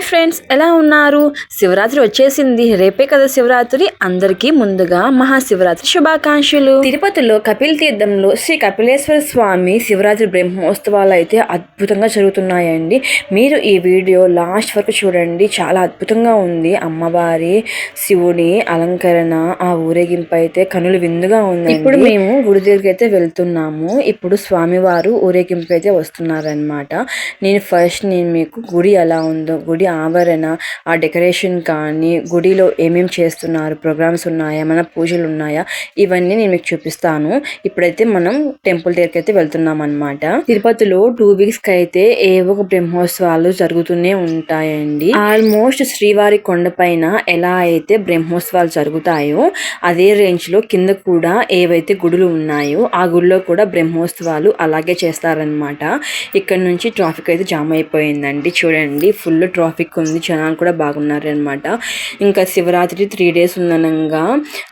Hi friends ఎలా ఉన్నారు? శివరాత్రి వచ్చేసింది. రేపే కదా శివరాత్రి. అందరికీ ముందుగా మహాశివరాత్రి శుభాకాంక్షలు. తిరుపతిలో కపిల్ తీర్థంలో శ్రీ కపిలేశ్వర స్వామి శివరాత్రి బ్రహ్మోత్సవాలు అయితే అద్భుతంగా జరుగుతున్నాయండి. మీరు ఈ వీడియో లాస్ట్ వరకు చూడండి. చాలా అద్భుతంగా ఉంది. అమ్మవారి శివుని అలంకరణ ఆ ఊరేగింపు అయితే కనులు విందుగా ఉంది ఇప్పుడు మేము గుడి దగ్గరికి అయితే వెళ్తున్నాము. ఇప్పుడు స్వామివారు ఊరేగింపు అయితే వస్తున్నారనమాట నేను ఫస్ట్ నేను మీకు గుడి ఎలా ఉందో గుడి ఆవరణ ఆ డెకరేషన్ కానీ గుడిలో ఏమేమి చేస్తున్నారు ప్రోగ్రామ్స్ ఉన్నాయా మన పూజలు ఉన్నాయా ఇవన్నీ నేను మీకు చూపిస్తాను. ఇప్పుడైతే మనం టెంపుల్ దగ్గరికి అయితే వెళ్తున్నాం అనమాట తిరుపతిలో టూ వీక్స్కి అయితే ఏవో ఒక బ్రహ్మోత్సవాలు జరుగుతూనే ఉంటాయండి. ఆల్మోస్ట్ శ్రీవారి కొండ పైన ఎలా అయితే బ్రహ్మోత్సవాలు జరుగుతాయో అదే రేంజ్లో కింద కూడా ఏవైతే గుడులు ఉన్నాయో ఆ గుడిలో కూడా బ్రహ్మోత్సవాలు అలాగే చేస్తారనమాట ఇక్కడ నుంచి ట్రాఫిక్ అయితే జామ్ అయిపోయిందండి. చూడండి ఫుల్ ట్రాఫిక్. ఉంది. జనాలు కూడా బాగున్నారు అనమాట ఇంకా శివరాత్రి త్రీ డేస్ ఉందనంగా.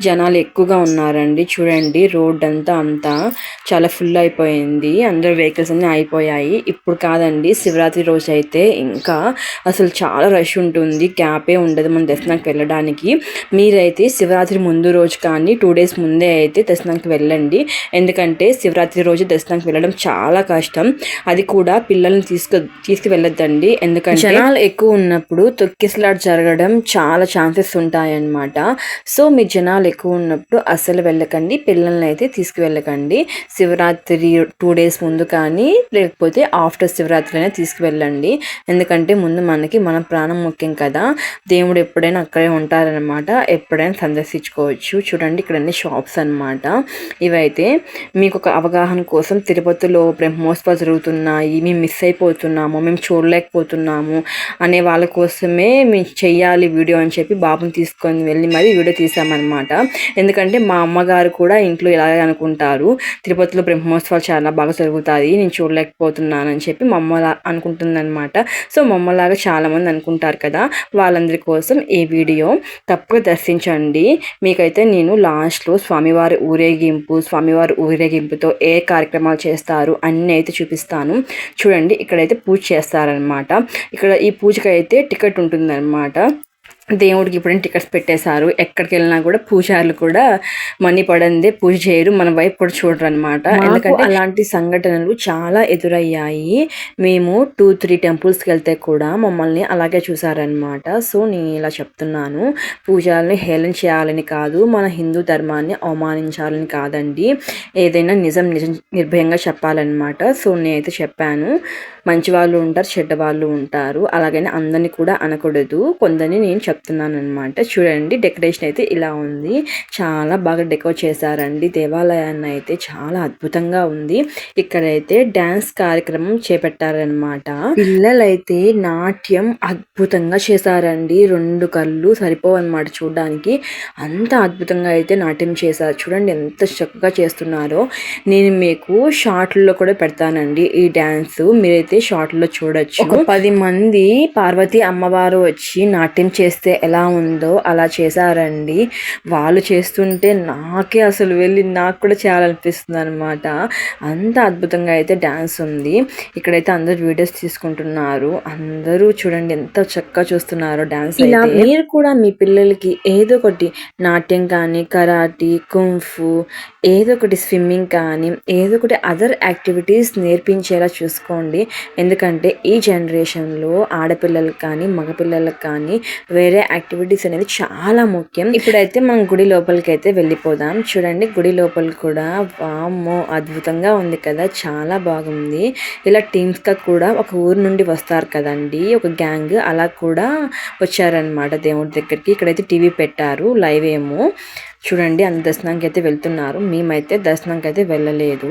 జనాలు ఎక్కువగా ఉన్నారండి. చూడండి రోడ్ అంతా అంతా చాలా ఫుల్ అయిపోయింది. అందరు వెహికల్స్ అన్నీ అయిపోయాయి ఇప్పుడు కాదండి శివరాత్రి రోజు అయితే ఇంకా అసలు చాలా రష్ ఉంటుంది. గ్యాపే ఉండదు మన దర్శనానికి వెళ్ళడానికి. మీరైతే శివరాత్రి ముందు రోజు కానీ టూ డేస్ ముందే అయితే దర్శనానికి వెళ్ళండి. ఎందుకంటే శివరాత్రి రోజు దర్శనానికి వెళ్ళడం చాలా కష్టం. అది కూడా పిల్లల్ని తీసుకు తీసుకువెళ్ళొద్దండి. ఎందుకంటే జనాలు ఎక్కువ ఉన్నప్పుడు తొక్కిసలాట జరగడం చాలా ఛాన్సెస్ ఉంటాయన్నమాట. సో మీ జనాలు ఎక్కువ ఉన్నప్పుడు అస్సలు వెళ్ళకండి పిల్లల్ని అయితే తీసుకువెళ్ళకండి. శివరాత్రి టూ డేస్ ముందు కానీ లేకపోతే ఆఫ్టర్ శివరాత్రి అయినా తీసుకువెళ్ళండి. ఎందుకంటే ముందు మనకి మన ప్రాణం ముఖ్యం కదా. దేవుడు ఎప్పుడైనా అక్కడే ఉంటారనమాట ఎప్పుడైనా సందర్శించుకోవచ్చు. చూడండి ఇక్కడ అన్ని షాప్స్ అనమాట ఇవైతే మీకు ఒక అవగాహన కోసం తిరుపతిలో బ్రహ్మోత్సవాలు జరుగుతున్నాయి. మేము మిస్ అయిపోతున్నాము. మేము చూడలేకపోతున్నాము అనే వాళ్ళ కోసమే మేము చెయ్యాలి వీడియో అని చెప్పి బాబుని తీసుకొని వెళ్ళి మరి వీడియో తీసామన్నమాట. ఎందుకంటే మా అమ్మగారు కూడా ఇంట్లో ఇలాగే అనుకుంటారు. తిరుపతిలో బ్రహ్మోత్సవాలు చాలా బాగా జరుగుతాయి. నేను చూడలేకపోతున్నాను అని చెప్పి మా అమ్మ అనుకుంటుందన్నమాట. సో మా అమ్మలాగా చాలామంది అనుకుంటారు కదా. వాళ్ళందరి కోసం ఈ వీడియో తప్పక దర్శించండి. మీకైతే నేను లాస్ట్లో స్వామివారి ఊరేగింపు స్వామివారి ఊరేగింపుతో ఏ కార్యక్రమాలు చేస్తారు అన్నీ అయితే చూపిస్తాను. చూడండి ఇక్కడైతే పూజ చేస్తారనమాట ఇక్కడ ఈ పూజకి అయితే టికెట్ ఉంటుందన్నమాట దేవుడికి ఇప్పుడైనా టికెట్స్ పెట్టేశారు? ఎక్కడికి వెళ్ళినా కూడా పూజారులు కూడా మనీ పడందే పూజ చేయరు. మన వైపు కూడా చూడరు అనమాట ఎందుకంటే అలాంటి సంఘటనలు చాలా ఎదురయ్యాయి. మేము టూ త్రీ టెంపుల్స్కి వెళ్తే కూడా మమ్మల్ని అలాగే చూసారనమాట సో నేను ఇలా చెప్తున్నాను. పూజాలని హేళన చేయాలని కాదు మన హిందూ ధర్మాన్ని అవమానించాలని కాదండి. ఏదైనా నిజం నిజం నిర్భయంగా చెప్పాలన్నమాట. సో నేనైతే చెప్పాను. మంచి వాళ్ళు ఉంటారు చెడ్డ వాళ్ళు ఉంటారు. అలాగని అందరినీ కూడా అనకూడదు. కొందరిని నేను చెప్తున్నాను అనమాట చూడండి డెకరేషన్ అయితే ఇలా ఉంది. చాలా బాగా డెకోర్ చేశారండి. దేవాలయాన్ని అయితే చాలా అద్భుతంగా ఉంది. ఇక్కడైతే డ్యాన్స్ కార్యక్రమం చేపట్టారనమాట పిల్లలైతే నాట్యం అద్భుతంగా చేశారండి. రెండు కళ్ళు సరిపోవన్నమాట చూడడానికి. అంత అద్భుతంగా అయితే నాట్యం చేశారు. చూడండి ఎంత చక్కగా చేస్తున్నారో. నేను మీకు షార్ట్లో కూడా పెడతానండి ఈ డ్యాన్స్ మీరైతే షార్ట్లో చూడొచ్చు. ఒక పది మంది పార్వతి అమ్మవారు వచ్చి నాట్యం చేస్తే ఎలా ఉందో అలా చేశారండి. వాళ్ళు చేస్తుంటే నాకే అసలు వెళ్ళి నాకు కూడా చేయాలనిపిస్తుంది అనమాట అంత అద్భుతంగా అయితే డ్యాన్స్ ఉంది. ఇక్కడైతే అందరు వీడియోస్ తీసుకుంటున్నారు. అందరూ చూడండి ఎంత చక్కగా చూస్తున్నారు డ్యాన్స్ ఇలా మీరు కూడా మీ పిల్లలకి ఏదో ఒకటి నాట్యం కానీ కరాటీ కుంఫు ఏదో ఒకటి స్విమ్మింగ్ కానీ ఏదో ఒకటి అదర్ యాక్టివిటీస్ నేర్పించేలా చూసుకోండి. ఎందుకంటే ఈ జనరేషన్లో ఆడపిల్లలకు కానీ మగపిల్లలకు కానీ వేరే యాక్టివిటీస్ అనేది చాలా ముఖ్యం. ఇప్పుడైతే మనం గుడి లోపలికి అయితే వెళ్ళిపోదాం. చూడండి గుడి లోపల కూడా వామ్మో అద్భుతంగా ఉంది కదా! చాలా బాగుంది. ఇలా టీమ్స్గా కూడా ఒక ఊరు నుండి వస్తారు కదండి. ఒక గ్యాంగ్ అలా కూడా వచ్చారనమాట దేవుడి దగ్గరికి. ఇక్కడైతే టీవీ పెట్టారు లైవ్ ఏమో. చూడండి అంత దర్శనానికి అయితే వెళ్తున్నారు. మేమైతే దర్శనానికి అయితే వెళ్ళలేదు.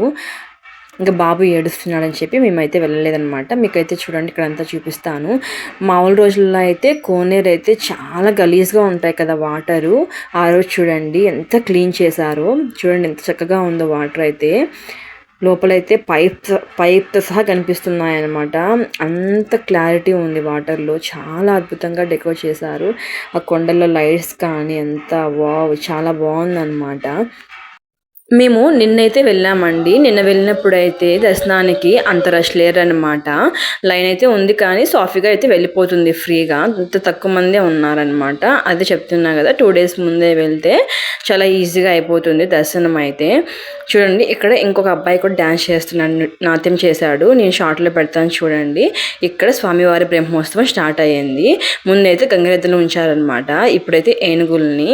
ఇంకా బాబు ఏడుస్తున్నాడని చెప్పి మేమైతే వెళ్ళలేదనమాట మీకైతే చూడండి ఇక్కడ అంతా చూపిస్తాను. మామూలు రోజుల్లో అయితే కోనేరు అయితే చాలా గలీజ్గా ఉంటాయి కదా వాటరు. ఆ రోజు చూడండి ఎంత క్లీన్ చేశారో. చూడండి ఎంత చక్కగా ఉందో వాటర్ అయితే. లోపలైతే పైప్ పైప్తో సహా కనిపిస్తున్నాయి అన్నమాట అంత క్లారిటీ ఉంది వాటర్లో. చాలా అద్భుతంగా డెకోర్ చేశారు. ఆ కొండల్లో లైట్స్ కానీ అంత వావ్ చాలా బాగుందన్నమాట. మేము నిన్నైతే వెళ్ళామండి. నిన్న వెళ్ళినప్పుడైతే దర్శనానికి అంత రష్ లేరనమాట లైన్ అయితే ఉంది కానీ సాఫీగా అయితే వెళ్ళిపోతుంది ఫ్రీగా. అంత తక్కువ మందే ఉన్నారనమాట అది చెప్తున్నా కదా టూ డేస్ ముందే వెళ్తే చాలా ఈజీగా అయిపోతుంది దర్శనం అయితే. చూడండి ఇక్కడ ఇంకొక అబ్బాయి కూడా డ్యాన్స్ చేస్తున్నాడు నాట్యం చేశాడు. నేను షార్ట్లో పెడతాను చూడండి. ఇక్కడ స్వామివారి బ్రహ్మోత్సవం స్టార్ట్ అయ్యింది. ముందైతే గంగరెద్దులు ఉంచారనమాట ఇప్పుడైతే ఏనుగుల్ని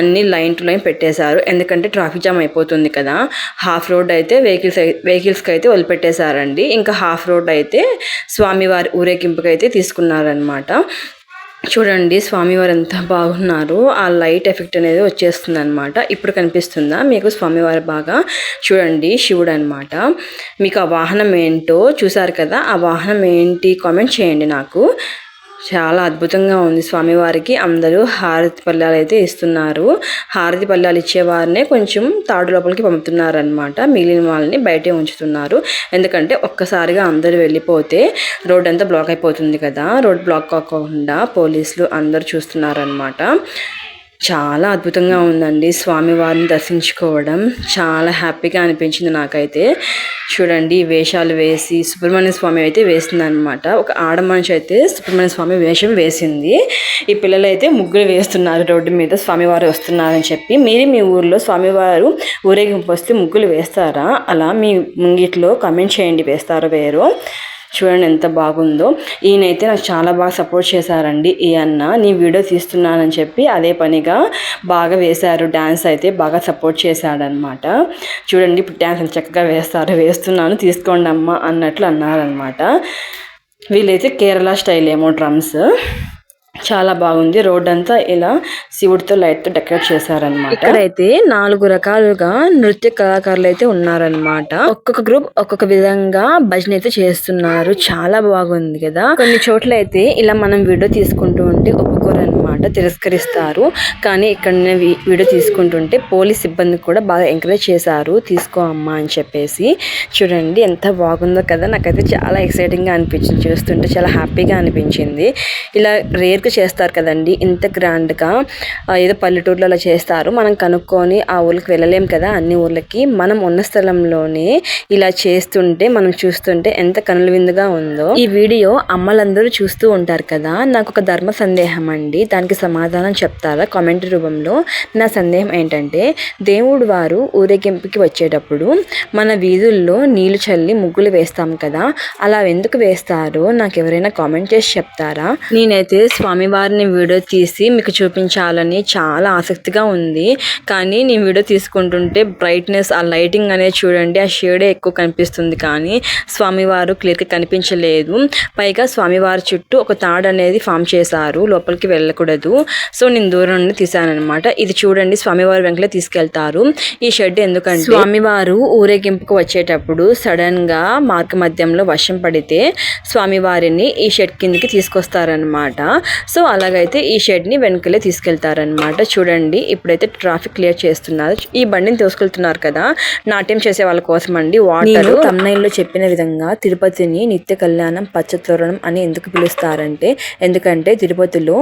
అన్ని లైన్ టు లైన్ పెట్టేశారు. ఎందుకంటే ట్రాఫిక్ జామ్ అయిపోతుంది. కదా. హాఫ్ రోడ్ అయితే వెహికల్స్ వెహికల్స్కి అయితే వదిలిపెట్టేశారండి. ఇంకా హాఫ్ రోడ్ అయితే స్వామివారి ఊరేగింపుకి అయితే తీసుకున్నారనమాట చూడండి స్వామివారు ఎంత బాగున్నారు ఆ లైట్ ఎఫెక్ట్ అనేది వచ్చేస్తుంది అనమాట ఇప్పుడు కనిపిస్తుందా? మీకు స్వామివారు బాగా చూడండి శివుడు అనమాట మీకు ఆ వాహనం ఏంటో చూసారు కదా? ఆ వాహనం ఏంటి? కామెంట్ చేయండి నాకు. చాలా అద్భుతంగా ఉంది స్వామివారికి. అందరూ హారతి పళ్ళాలు అయితే ఇస్తున్నారు. హారతి పళ్ళాలు ఇచ్చేవారినే కొంచెం తాడు లోపలికి పంపుతున్నారు అనమాట మిగిలిన వాళ్ళని బయటే ఉంచుతున్నారు. ఎందుకంటే ఒక్కసారిగా అందరూ వెళ్ళిపోతే రోడ్ అంతా బ్లాక్ అయిపోతుంది కదా. రోడ్ బ్లాక్ కాకుండా పోలీసులు అందరూ చూస్తున్నారనమాట చాలా అద్భుతంగా ఉందండి స్వామివారిని దర్శించుకోవడం. చాలా హ్యాపీగా అనిపించింది నాకైతే. చూడండి వేషాలు వేసి సుబ్రహ్మణ్య స్వామి అయితే వేసింది అనమాట ఒక ఆడ మనిషి అయితే సుబ్రహ్మణ్య స్వామి వేషం వేసింది. ఈ పిల్లలు అయితే ముగ్గురు వేస్తున్నారు రోడ్డు మీద స్వామివారు వస్తున్నారని చెప్పి. మీరు మీ ఊర్లో స్వామివారు ఊరేగింపు వస్తే ముగ్గులు వేస్తారా? అలా మీ ముంగిట్లో కమెంట్ చేయండి వేస్తారో వేరు చూడండి ఎంత బాగుందో. ఈయనైతే నాకు చాలా బాగా సపోర్ట్ చేశారండి. ఈ అన్న నీ వీడియో తీస్తున్నానని చెప్పి అదే పనిగా బాగా వేశారు. డ్యాన్స్ అయితే బాగా సపోర్ట్ చేశాడనమాట చూడండి ఇప్పుడు డ్యాన్స్ చక్కగా వేస్తారు వేస్తున్నాను తీసుకోండి అమ్మ అన్నట్లు అన్నారనమాట వీళ్ళైతే కేరళ స్టైల్ ఏమో డ్రమ్స్. చాలా బాగుంది. రోడ్ అంతా ఇలా శివుడితో లైట్తో డెకరేట్ చేశారనమాట ఇక్కడైతే నాలుగు రకాలుగా నృత్య కళాకారులు అయితే ఉన్నారనమాట ఒక్కొక్క గ్రూప్ ఒక్కొక్క విధంగా భజన అయితే చేస్తున్నారు. చాలా బాగుంది కదా. కొన్ని చోట్ల అయితే ఇలా మనం వీడియో తీసుకుంటూ ఉంటే ఒప్పుకోరు అనమాట తిరస్కరిస్తారు. కానీ ఇక్కడ వీ- వీడియో తీసుకుంటుంటే పోలీస్ సిబ్బంది కూడా బాగా ఎంకరేజ్ చేశారు. తీసుకో అమ్మా అని చెప్పేసి. చూడండి ఎంత బాగుందో కదా. నాకైతే చాలా ఎక్సైటింగ్గా అనిపించింది. చూస్తుంటే చాలా హ్యాపీగా అనిపించింది. ఇలా రేర్ ఊరికి చేస్తారు కదండి ఇంత గ్రాండ్గా. ఏదో పల్లెటూర్లలో చేస్తారు. మనం కనుక్కొని ఆ ఊళ్ళకి వెళ్ళలేం కదా అన్ని ఊర్లకి మనం ఉన్న స్థలంలోనే ఇలా చేస్తుంటే మనం చూస్తుంటే ఎంత కనుల విందుగా ఉందో. ఈ వీడియో అమ్మలందరూ చూస్తూ ఉంటారు కదా నాకు ఒక ధర్మ సందేహం అండి. దానికి సమాధానం చెప్తారా? కామెంట్ రూపంలో. నా సందేహం ఏంటంటే దేవుడు వారు ఊరేగింపుకి వచ్చేటప్పుడు మన వీధుల్లో నీళ్ళు చల్లి ముగ్గులు వేస్తాం కదా అలా ఎందుకు వేస్తారో నాకు ఎవరైనా కామెంట్ చేసి చెప్తారా? నేనైతే స్వామి స్వామివారిని వీడియో తీసి మీకు చూపించాలని చాలా ఆసక్తిగా ఉంది. కానీ నేను వీడియో తీసుకుంటుంటే బ్రైట్నెస్ ఆ లైటింగ్ అనేది చూడండి ఆ షేడే ఎక్కువ కనిపిస్తుంది. కానీ స్వామివారు క్లియర్గా కనిపించలేదు. పైగా స్వామివారి చుట్టూ ఒక తాడు అనేది ఫామ్ చేశారు. లోపలికి వెళ్ళకూడదు. సో నేను దూరం నుండి తీసానమాట ఇది చూడండి స్వామివారి వెంకలే తీసుకెళ్తారు. ఈ షెడ్ ఎందుకంటే స్వామివారు ఊరేగింపుకు వచ్చేటప్పుడు సడన్గా మార్గ మధ్యంలో వర్షం పడితే స్వామివారిని ఈ షెడ్ కిందకి తీసుకొస్తారనమాట సో అలాగైతే ఈ షెడ్ని వెనకలే తీసుకెళ్తారనమాట చూడండి ఇప్పుడైతే ట్రాఫిక్ క్లియర్ చేస్తున్నారు. ఈ బండిని తీసుకెళ్తున్నారు కదా నాట్యం చేసే వాళ్ళ కోసం అండి వాటర్ తమ్నైల్లో చెప్పిన విధంగా తిరుపతిని నిత్య కళ్యాణం పచ్చతోరణం అని ఎందుకు పిలుస్తారంటే ఎందుకంటే తిరుపతిలో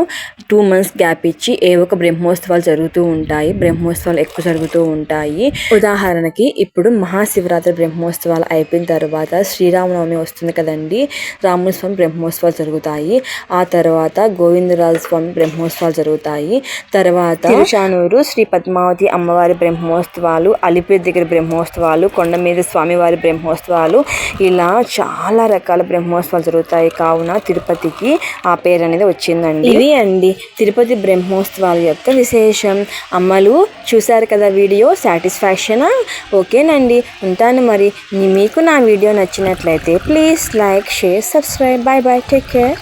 టూ మంత్స్ గ్యాప్ ఇచ్చి ఏ ఒక బ్రహ్మోత్సవాలు జరుగుతూ ఉంటాయి. బ్రహ్మోత్సవాలు ఎక్కువ జరుగుతూ ఉంటాయి. ఉదాహరణకి ఇప్పుడు మహాశివరాత్రి బ్రహ్మోత్సవాలు అయిపోయిన తర్వాత శ్రీరామనవమి వస్తుంది కదండి. రాముల స్వామి బ్రహ్మోత్సవాలు జరుగుతాయి. ఆ తర్వాత గోవిందరాజ స్వామి బ్రహ్మోత్సవాలు జరుగుతాయి. తర్వాత తిరుచానూరు శ్రీ పద్మావతి అమ్మవారి బ్రహ్మోత్సవాలు అలిపిరి దగ్గర బ్రహ్మోత్సవాలు కొండ మీద స్వామివారి బ్రహ్మోత్సవాలు ఇలా చాలా రకాల బ్రహ్మోత్సవాలు జరుగుతాయి. కావున తిరుపతికి ఆ పేరు అనేది వచ్చిందండి. ఇది అండి తిరుపతి బ్రహ్మోత్సవాల యొక్క విశేషం. అమ్మలు చూశారు కదా వీడియో? సాటిస్ఫాక్షనా? ఓకేనండి. ఉంటాను మరి. మీకు నా వీడియో నచ్చినట్లయితే please like share subscribe. Bye bye. Take care.